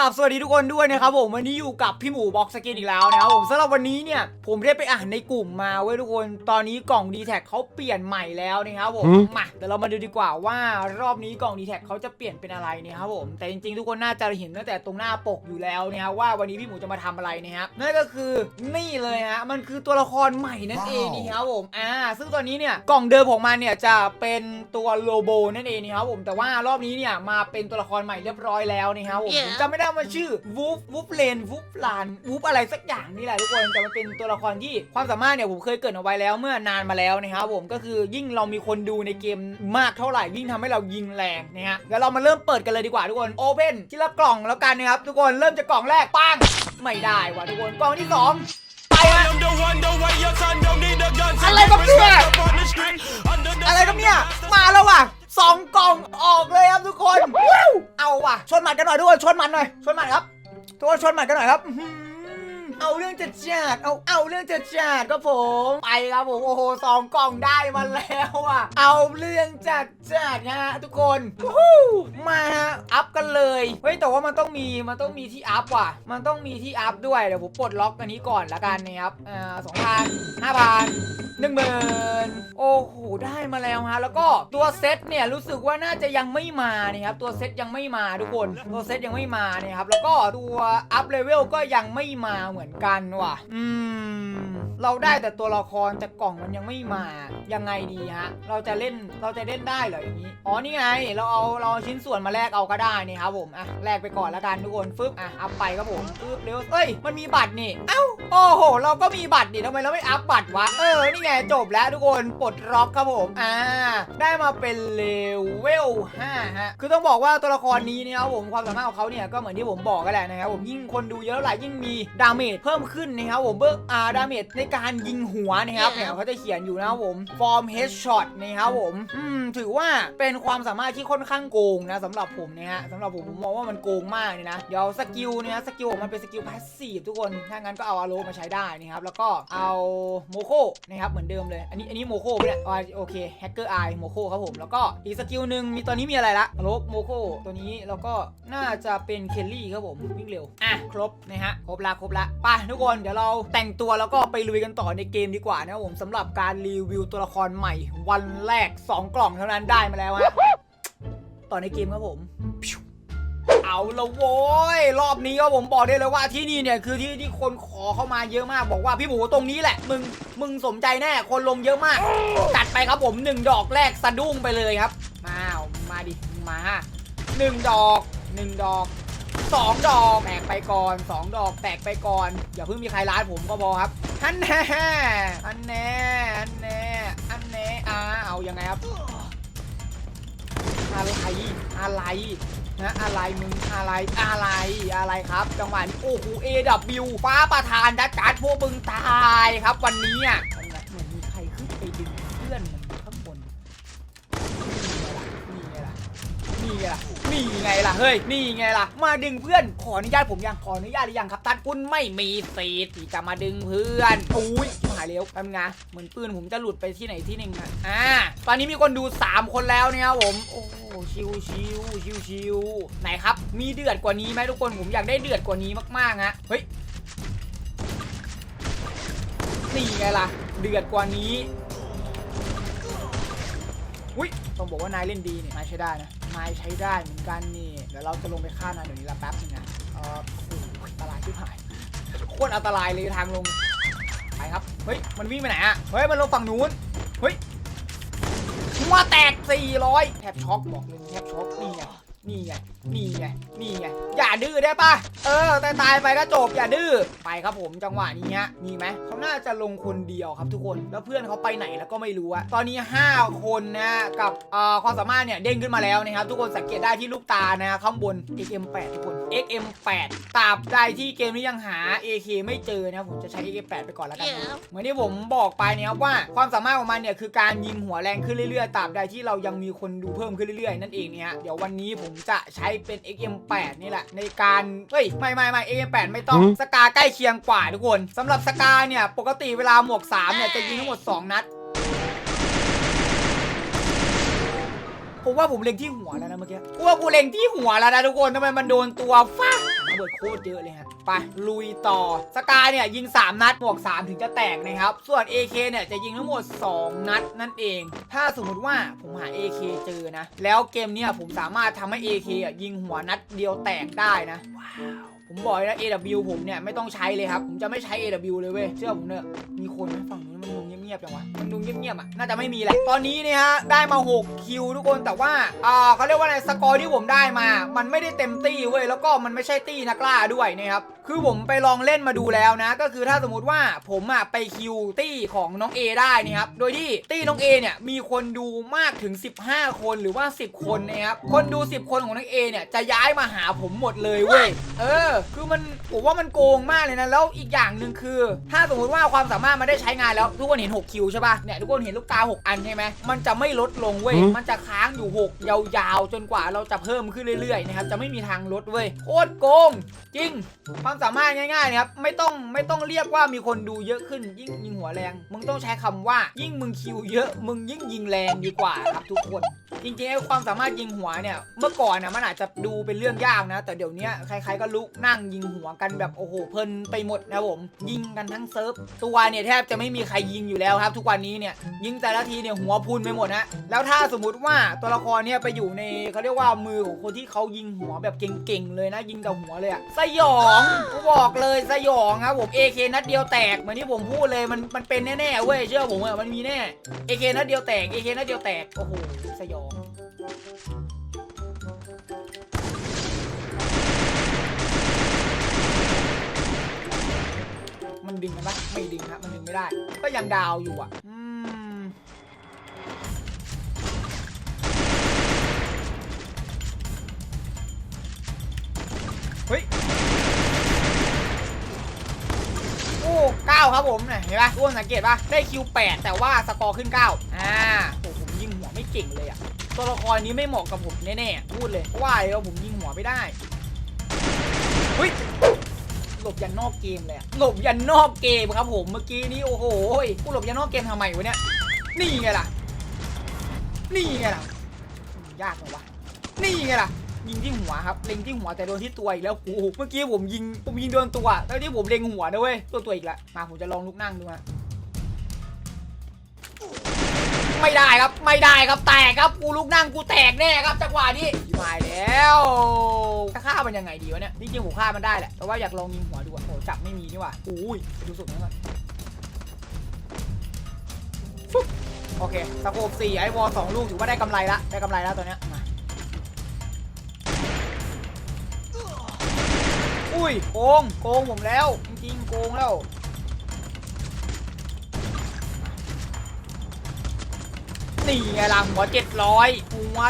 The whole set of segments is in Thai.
กับสวัสดีทุกคนด้วยนะครับผมวันนี้อยู่กับพี่หมูบ็อกสกินอีกแล้วนะครับผมสำหรับวันนี้เนี่ยผมได้ไปอ่านในกลุ่มมาเว้ยทุกคนตอนนี้กล่อง d t แทเขาเปลี่ยนใหม่แล้วนะครับผมหืมมาเดี๋ยวเรามาดูดีกว่าว่ารอบนี้กล่อง d t แทเขาจะเปลี่ยนเป็นอะไรนะครับผมแต่จริงๆ ทุกคนน่าจะเห็นตั้งแต่ตรงหน้าปกอยู่แล้วนะครับว่าวันนี้พี่หมูจะมาทำอะไรนะครับนั่นก็คือนี่เลยฮะมันคือตัวละครใหม่นั่นเองนี่ครับผมอ่าซึ่งตอนนี้เนี่ยกล่องเดิมของมันเนี่ยจะเป็นตัวโลโบนั่นเองนะครับผมแต่ว่ารอบนี้เนี่ยมาเป็นตัวละครใหม่เรียบร้อยแล้วนะครับผม Yeah. ผมจำไม่ได้ว่ามันชื่อวูฟวูฟเลนวูฟลานวูฟอะไรสักอย่างนี่แหละทุกคนแต่มันเป็นตัวละครที่ความสามารถเนี่ยผมเคยเกิดเอาไว้แล้วเมื่อนานมาแล้วนะครับผมก็คือยิ่งเรามีคนดูในเกมมากเท่าไหร่ยิ่งทำให้เรายิงแรงนะฮะเดี๋ยวเรามาเริ่มเปิดกันเลยดีกว่าทุกคนโอเพนที่ละกล่องแล้วกันนะครับทุกคนเริ่มจากกล่องแรกปังไม่ได้ว่ะทุกคนกล่องที่สองไปฮะอะไรครับเนี่ยอะไรครับเนี่ยมาแล้วว่ะ สองกล่องออกเลยครับทุกคนว้าวเอาว่ะชนหมัดกันหน่อยทุกคนชนหมัดหน่อยชนหมัดครับทุกคนชนหมัดกันหน่อยครับอื้อหือ เอาเรื่องจะจัดเอาเอาเรื่องจะจัดครับผมไปครับผมโอ้โหสองกล่องได้มาแล้วอะเอาเรื่องจัดจัดนะฮะทุกคนมาฮะอัพกันเลยเฮ้ยแต่ว่ามันต้องมีมันต้องมีที่อัพว่ะ มันต้องมีที่อัพด้วยเดี๋ยวผมปลดล็อกอันนี้ก่อนละกันนะครับอ่าสองพันห้าพันหนึ่งหมื่นโอ้โหได้มาแล้วฮะแล้วก็ตัวเซตเนี่ยรู้สึกว่าน่าจะยังไม่มานะครับตัวเซตยังไม่มาทุกคนตัวเซตยังไม่มานะครับแล้วก็ตัวอัพเลเวลก็ยังไม่มาเหมือนือนกันว่ะ อืม เราได้แต่ตัวละครแต่กล่องมันยังไม่มา ยังไงดีฮะ เราจะเล่น เราจะเล่นได้เหรออย่างนี้ อ๋อ นี่ไง เราเอา เราเอาชิ้นส่วนมาแลกเอาก็ได้นี่ครับผม อะ แลกไปก่อนละกันทุกคน ฟึบ อะ อัพไปครับผมฟึบเร็วเอ้ย มันมีบัตรนี่ เอ้า โอ้โห เราก็มีบัตรนี่ทำไมเราไม่อัพบัตรวะ เออ นี่ไงจบแล้วทุกคน ปลดล็อกครับผม อ่า ได้มาเป็นเลเวล5ฮะ คือต้องบอกว่าตัวละครนี้เนี่ยครับผม ความสามารถของเขาเนี่ยก็เหมือนที่ผมบอกกันแหละนะครับผม ยิ่งคนดูเยอะเท่าไหร่ยิ่งมีดาเมจเพิ่มขึ้นนะครับผมเบิกอ่าดาเมจในการยิงหัวนะครับเนี่ยเขาจะเขียนอยู่นะครับผมฟอร์มเฮดช็อตนะครับผมอืมถือว่าเป็นความสามารถที่ค่อนข้างโกงนะสำหรับผมนะฮะสำหรับผมผมมองว่ามันโกงมากเลยนะเดี๋ยวสกิลเนี่ยสกิลของมันเป็นสกิลพาสซีฟทุกคนถ้างั้นก็เอาอาโรมาใช้ได้นะครับแล้วก็เอาโมโคนะครับเหมือนเดิมเลย อันนี้อันนี้โมโคเนี่ยอ่าโอเคแฮกเกอร์ไอโมโคครับผมแล้วก็อีกสกิลหนึ่งมีตอนนี้มีอะไรละอาโรโมโคตัวนี้แล้วก็น่าจะเป็นเคลลี่ครับผมวิ่งเร็วอะครบนะฮะครบละครบละไปทุกคนเดี๋ยวเราแต่งตัวแล้วก็ไปลุยกันต่อในเกมดีกว่านะครับผมสำหรับการรีวิวตัวละครใหม่ วันแรก 2 กล่องเท่านั้นได้มาแล้วฮะต่อในเกมครับผม เอาละโว้ยรอบนี้ก็ผมบอกได้เลยว่าที่นี่เนี่ยคือที่ที่คนขอเข้ามาเยอะมากบอกว่าพี่หมูตรงนี้แหละ มึงมึงสมใจแน่คนลงเยอะมากจัดไปครับผมหนึ่งดอกแรกสะดุ้งไปเลยครับมาเอามาดิมาหนึ่งดอกหนึ่งดอก สองดอกแตกไปก่อนสองดอกแตกไปก่อน อย่าเพิ่งมีใครร้านผมก็พอครับอันแน่อันแน่อันแน่อันแน่อ่าเอายังไงครับอะไรอะไรนะอะไรมึงอะไรอะไรอะไรครับ จังหวะนี้โอ้โห AW ฟ้าประธานดัดจัดพวกมึงตายครับวันนี้อะเหมือนมีใครขึ้นไปดึงเพื่อนมันข้างบนนี่ไงล่ะนี่ไงล่ะนี่ไงล่ะ เฮ้ยนี่ไงล่ะ มาดึงเพื่อนขออนุญาตผมยังขออนุญาตหรือยังครับตัดคุณไม่มีสิทธิ์ที่จะมาดึงเพื่อนอุ้ยหายเร็วแป๊บนึงนะเหมือนปืนผมจะหลุดไปที่ไหนที่หนึ่งอะอ่าตอนนี้มีคนดู 3 คนแล้วเนี่ยครับผมโอ้โหชิวชิวชิวชิวไหนครับ มีเดือดกว่านี้ไหมทุกคนผมอยากได้เดือดกว่านี้มากๆฮะเฮ้ยนี่ไงล่ะ เดือดกว่านี้อุ้ยต้องบอกว่านายเล่นดีเนี่ยนายใช้ได้นะ ไม้ใช้ได้เหมือนกันนี่ เดี๋ยวเราจะลงไปฆ่านายเดี๋ยวนี้ละแป๊บนึงนะเออโอ้โหอันตรายที่หายโคตรอันตรายเลยทางลง ไปครับ เฮ้ย มันวิ่งไปไหนอะเฮ้ย มันลงฝั่งนู้น เฮ้ยหัวแตก400แทบช็อกบอกเลยแทบช็อกนี่ไง นี่ไง นี่ไง นี่ไง อย่าดื้อได้ปะเออแต่ตายไปก็จบอย่าดื้อ ไปครับผมจังหวะนี้ฮะ มีไหม เขาน่าจะลงคนเดียวครับทุกคน แล้วเพื่อนเขาไปไหนแล้วก็ไม่รู้อะตอนนี้ 5 คนนะกับเอ่อความสามารถเนี่ยเด้งขึ้นมาแล้วนะครับทุกคนสังเกตได้ที่ลูกตานะข้างบน XM8 ทุกคน XM8 ตราบใดที่เกมนี้ยังหา AK ไม่เจอนะผมจะใช้ AK8 ไปก่อนแล้วกันนะ Yeah. เหมือนที่ผมบอกไปนะครับว่าความสามารถของมันเนี่ยคือการยิงหัวแรงขึ้นเรื่อยๆตราบใดที่เรายังมีคนดูเพิ่มขึ้นเรื่อยๆนั่นเองเนี่ยฮะเดี๋ยววันนี้ผมจะใช้เป็น XM8 นี่แหละ ในการเฮ้ยไม่ไม่ไม่ XM8 ไม่ต้องหืมสกาใกล้เคียงกว่าทุกคนสำหรับสกาเนี่ยปกติเวลาหมวก3เนี่ยจะยิงทั้งหมด 2 นัด ผมว่าผมเล็งที่หัวแล้วนะเมื่อกี้กูว่ากูเล็งที่หัวแล้วนะทุกคนทำไมมันโดนตัวฟ้าระเบิดโคตรเยอะเลยฮะ ไปลุยต่อ สกายเนี่ยยิง 3 นัด บวก 3 ถึงจะแตกนะครับ ส่วน AK เนี่ยจะยิงทั้งหมด 2 นัดนั่นเอง ถ้าสมมติว่าผมหา AK เจอนะ แล้วเกมเนี่ยผมสามารถทำให้ AK อะยิงหัวนัดเดียวแตกได้นะ ว้าวผมบอกเลยนะ AW ผมเนี่ยไม่ต้องใช้เลยครับ ผมจะไม่ใช้ AW เลยเว้ย เชื่อผมเถอะมีคนไหมฝั่งนู้นมันดูเงียบจังวะมันดูเงียบๆอะน่าจะไม่มีแหละตอนนี้เนี่ยฮะได้มา 6 คิวทุกคนแต่ว่าอ่าเขาเรียกว่าอะไรสกอร์ที่ผมได้มา มันไม่ได้เต็มตี้เว้ยแล้วก็มันไม่ใช่ตี้นักล่าด้วยนะครับ คือผมไปลองเล่นมาดูแล้วนะ ก็คือถ้าสมมติว่าผมอะไปคิวตี้ของน้อง A ได้นะครับ โดยที่ตี้น้อง A เนี่ยมีคนดูมากถึง 15 คนหรือว่า 10 คนนะครับ คนดู 10 คนของน้อง A เนี่ยจะย้ายมาหาผมหมดเลยเว้ย เออ คือมันผมว่ามันโกงมากเลยนะ แล้วอีกอย่างหนึ่งคือ ถ้าสมมติว่าความสามารถมันได้ใช้งานแล้วทุกคนเห็น 6 คิวใช่ป่ะ เนี่ยทุกคนเห็นลูกกา6 อันใช่ไหม มันจะไม่ลดลงเว้ย มันจะค้างอยู่ 6 ยาวๆ จนกว่าเราจะเพิ่มขึ้นเรื่อยๆนะครับ จะไม่มีทางลดเว้ย โคตรโกง จริง ความสามารถง่ายๆนะครับไม่ต้องไม่ต้องเรียกว่ามีคนดูเยอะขึ้นยิ่งยิงหัวแรง มึงต้องใช้คำว่ายิ่งมึงคิวเยอะ มึงยิ่งยิงแรงดีกว่าครับทุกคน จริงๆไอ้ความสามารถยิงหัวเนี่ย เมื่อก่อนนะมันอาจจะดูเป็นเรื่องยากนะ แต่เดี๋ยวนี้ใครๆก็ลุกนั่งยิงหัวกันแบบโอ้โหเพลินไปหมดนะผม ยิงกันทั้งเซิร์ฟตัวเนี่ยแทบจะไม่มีใครยิงอยู่แล้วครับ ทุกวันนี้เนี่ยยิงแต่ละทีเนี่ยหัวพุนไปหมดนะแล้วถ้าสมมติว่าตัวละครเนี่ยไปอยู่ในเขาเรียกว่ามือของคนที่เขายิงหัวแบบเก่งๆเลยนะ ยิงกับหัวเลยอะสยองกูบอกเลยสยองครับผม AK นัดเดียวแตกเหมือนที่ผมพูดเลยมันมันเป็นแน่ๆเว้ยเชื่อผมอะมันมีแน่ AK นัดเดียวแตก AK นัดเดียวแตกโอ้โหสยองมันดึงกันปะไม่ดึงฮะมันดึงไม่ได้ ก็ยังดาวอยู่อะอืม 9 ครับผมเห็นปะทุกคนสังเกตปะได้คิว 8 แต่ว่าสกอร์ขึ้น 9 อ่าโอ้ผมยิงหัวไม่เก่งเลยอะตัวละครนี้ไม่เหมาะกับผมแน่ๆพูดเลยเพรว่าเราผมยิงหัวไม่ได้เฮ้ยหลบยันนอกเกมเลยหลบยันนอกเกมครับผมเมื่อกี้นี้โอ้โหกูหลบยันนอกเกมทำไมวะเนี่ยนี่ไงล่ะ นี่ไงล่ะ ยากเลยวะนี่ไงล่ะ ยิงที่หัวครับเล็งที่หัวแต่โดนที่ตัวอีกแล้วกูเมื่อกี้ผมยิงผมยิงโดนตัวแล้วที่ผมเล็งหัวนะเว้ยตัวตัวอีกล้วมาผมจะลองลุกนั่งดูนะไม่ได้ครับไม่ได้ครับแตกครับกูลุกนั่งกูแตกแน่ครับจังหวะนี้ตายแล้วจะฆ่ามันยังไงดีวะเนี่ยจริงๆผมฆ่ามันได้แหละแต่ว่าอยากลองยิงหัวดูอะโอ้จับไม่มีนี่หว่าอุ้ยไปดูสุดนั้ก่อนฟึ๊บโอเคสโคปสี่ไอวอลสองลูกถือว่าได้กำไรละได้กำไรแล้วตัวเนี้ย อุ้ยโกงโกงผมแล้ว จริงๆโกงแล้วนี่ไงล่ะหัว700หัว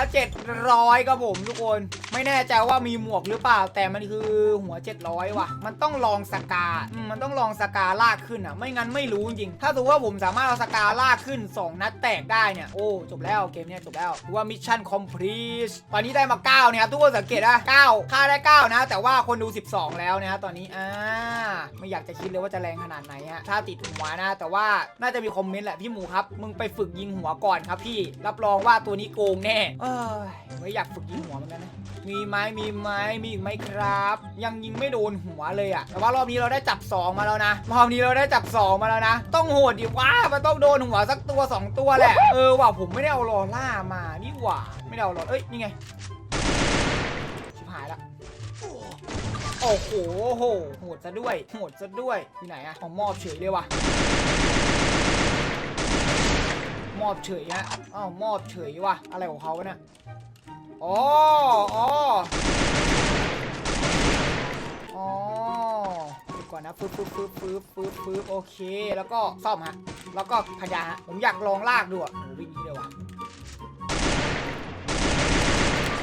700ครับผมทุกคน ไม่แน่ใจว่ามีหมวกหรือเปล่า แต่มันคือหัว 700 ว่ะ มันต้องลองสกาอืมมันต้องลองสกาลากขึ้นอะ ไม่งั้นไม่รู้จริง ถ้าสมมติว่าผมสามารถเอาสกาลากขึ้น 2 นัดแตกได้เนี่ย โอ้ จบแล้วเกมเนี้ยจบแล้วถือว่ามิชชั่นคอมพลีทตอนนี้ได้มา9เนี่ยครับทุกคนสังเกตนะ9ค่าได้ 9 นะ แต่ว่าคนดู 12 แล้วนะฮะตอนนี้ อ่า ไม่อยากจะคิดเลยว่าจะแรงขนาดไหนฮะ ถ้าติดหัวนะ แต่ว่าน่าจะมีคอมเมนต์แหละพี่หมูครับ มึงไปฝึกยิงหัวก่อนครับพี่ รับรองว่าตัวนี้โกงแน่ เอ้ยไม่อยากฝึกยิงหัวเหมือนกันนะมีไหมมีไหมมีอีกไหมครับ ยังยิงไม่โดนหัวเลยอะแต่ว่ารอบนี้เราได้จับ 2 มาแล้วนะรอบนี้เราได้จับ 2 มาแล้วนะ ต้องโหดดิว่ามันต้องโดนหัวสักตัว 2 ตัวแหละเออว่ะผมไม่ได้เอาลอล่ามานี่หว่าไม่ได้เอาลอเอ้ยนี่ไงชิบหายละโอ้โหโหโหดซะด้วยโหดซะด้วยที่ไหนอะของมอบเฉยเลยว่ะมอบเฉยฮะอ้าวมอบเฉยว่ะอะไรของเขาเนี่ย อ๋ออ๋ออ๋อเดี๋ยวก่อนนะฟึบฟึบฟึบฟึบฟึบฟึบโอเค แล้วก็ซ่อมฮะ แล้วก็พยาฮะ ผมอยากลองลากดูอะโอ้วิ่งนี้เลยว่ะ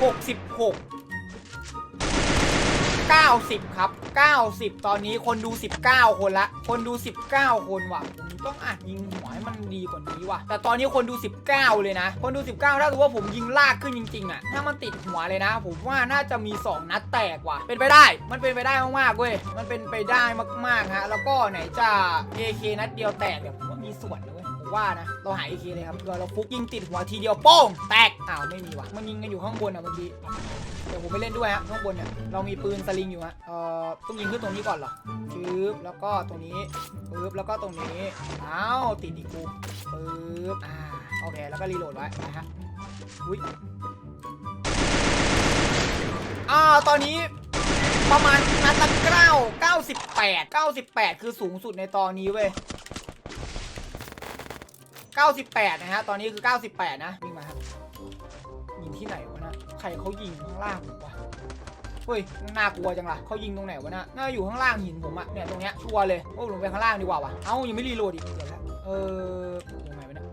หกสิบหก 90 ครับ 90 ตอนนี้คนดู 19 คนละ คนดู 19 คนว่ะผมต้องอัดยิงหัวให้มันดีกว่านี้ว่ะ แต่ตอนนี้คนดู 19 เลยนะ คนดู 19 ถ้ารู้ว่าผมยิงลากขึ้นจริงๆอะถ้ามันติดหัวเลยนะ ผมว่าน่าจะมี 2 นัดแตกว่ะ เป็นไปได้ มันเป็นไปได้มากๆเว้ย มันเป็นไปได้มากๆฮะ แล้วก็ไหนจะ AK นัดเดียวแตกเนี่ยว ว่านะ เราหายอีกทีเลยครับเราเราฟุกยิงติดหัวทีเดียวโป้งแตกอ้าวไม่มีว่ะมันยิงกันอยู่ข้างบนอะเมื่อกี้เดี๋ยวผมไปเล่นด้วยฮะข้างบนเนี่ยเรามีปืนสลิงอยู่ฮะเอ่อต้องยิงขึ้นตรงนี้ก่อนเหรอปึ๊บแล้วก็ตรงนี้ปึ๊บแล้วก็ตรงนี้อ้าวติดอีกกูปึ๊บอ่าโอเคแล้วก็รีโหลดไว้นะฮะอุ้ยอ่าวตอนนี้ประมาณนัดละเก้าเก้าสิบแปดเก้าสิบแปดคือสูงสุดในตอนนี้เว้ย เก้าสิบแปดนะฮะ ตอนนี้คือเก้าสิบแปดนะวิ่งมาครับยิงที่ไหนวะนะ ใครเขายิงข้างล่างผมวะเฮ้ยน่ากลัวจังล่ะเขายิงตรงไหนวะนะน่าอยู่ข้างล่างหินผมอะเนี่ยตรงเนี้ยชัวร์เลยโอ้ลงไปข้างล่างดีกว่าวะเอ้ายังไม่รีโหลดอีกเดี๋ยวแล้วเออตรงไหนวะเนี่ย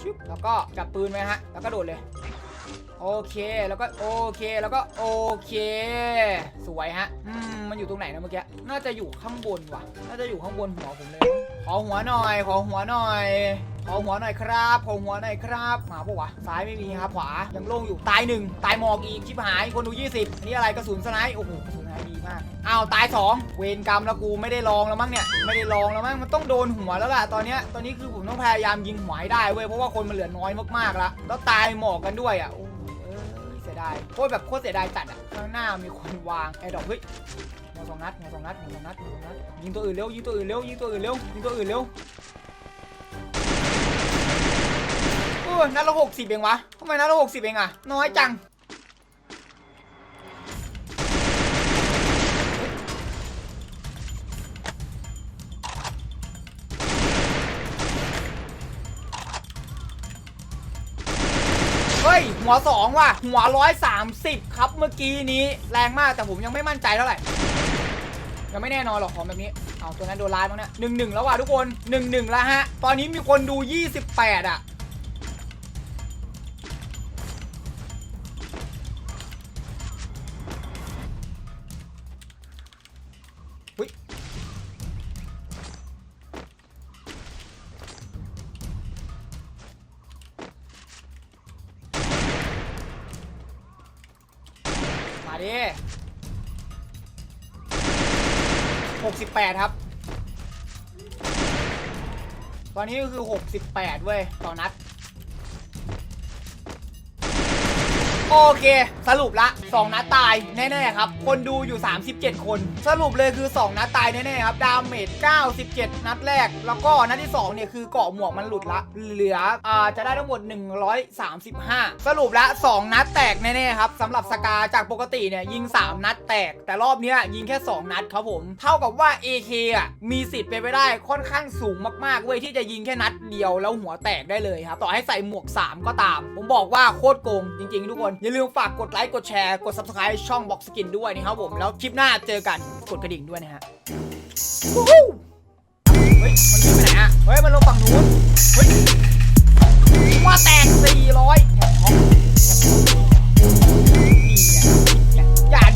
ชึบแล้วก็จับปืนไว้ฮะ แล้วก็โดดเลยโอเคแล้วก็โอเคแล้วก็โอเค สวยฮะอืมมันอยู่ตรงไหนนะเมื่อกี้น่าจะอยู่ข้างบนว่ะ น่าจะอยู่ข้างบนหัวผมเลย ขอหัวหน่อย ขอหัวหน่อย ขอหัวหน่อยครับขอหัวหน่อยครับมาปะวะซ้ายไม่มีครับขวายังโล่งอยู่ตายหนึ่งตายหมอกอีกชิบหายคนดู 20อันนี้อะไรกระสุนสไนป์โอ้โหกระสุนสไนป์ดีมากอ้าวตายสองเวรกรรมแล้วกูไม่ได้ลองแล้วมั้งเนี่ยไม่ได้ลองแล้วมั้งมันต้องโดนหัวแล้วล่ะตอนเนี้ยตอนนี้คือผมต้องพยายามยิงหัวให้ได้เว้ยเพราะว่าคนมันเหลือน้อยมากๆละแล้วตายหมอกกันด้วยอะโอ้โหเอ้ยเสียดายโคตรแบบโคตรเสียดายจัดอะข้างหน้ามีคนวางไอ้ดอกเฮ้ยหัวสองนัดหัวสองนัดหัวสองนัดหัวสองนัดยิงตัวอื่นเร็วยิงตัวอื่นเร็วยิงตัวอื่นเร็วยิงตัวอื่นเร็ว ออนัดละหกสิบเองวะทำไมนัดละหกสิบเองอะน้อยจังเฮ้ย หัวสองว่ะ หัวร้อยสามสิบครับเมื่อกี้นี้แรงมากแต่ผมยังไม่มั่นใจเท่าไหร่ยังไม่แน่นอนหรอกของแบบนี้ เอาตัวนั้นโดนไล่บ้งเนี่ยหนึ่งหนึ่งแล้วว่ะทุกคนหนึ่งหนึ่งแล้วฮะ ตอนนี้มีคนดู28อะ หุ้ยมาดิ68ครับ ตอนนี้ก็คือ68เว้ย ต่อนัด โอเค สรุปละ 2 นัดตายแน่ๆครับ คนดูอยู่ 37 คน สรุปเลยคือ 2 นัดตายแน่ๆครับ ดาเมจ97 นัดแรก แล้วก็นัดที่ 2 เนี่ยคือเกาะหมวกมันหลุดละ เหลืออ่าจะได้ทั้งหมด 135 สรุปละ 2 นัดแตกแน่ๆครับสำหรับสกาจากปกติเนี่ยยิง 3 นัดแตก แต่รอบเนี้ยยิงแค่ 2 นัดครับผม เท่ากับว่า AK อะมีสิทธิ์เป็นไปได้ค่อนข้างสูงมากๆเว้ยที่จะยิงแค่นัดเดียวแล้วหัวแตกได้เลยครับต่อให้ใส่หมวก 3 ก็ตาม ผมบอกว่าโคตรโกงจริงๆทุกคนอย่าลืมฝากกดไลค์กดแชร์กด subscribe ช่องบ็อกสกินด้วยนะครับผมแล้วคลิปหน้าเจอกันกดกระดิ่งด้วยนะฮะเฮ้ยมันไปไหนอะเฮ้ยมันลงฝั่งนู้นเฮ้ยว่าแตก400แถมท็อป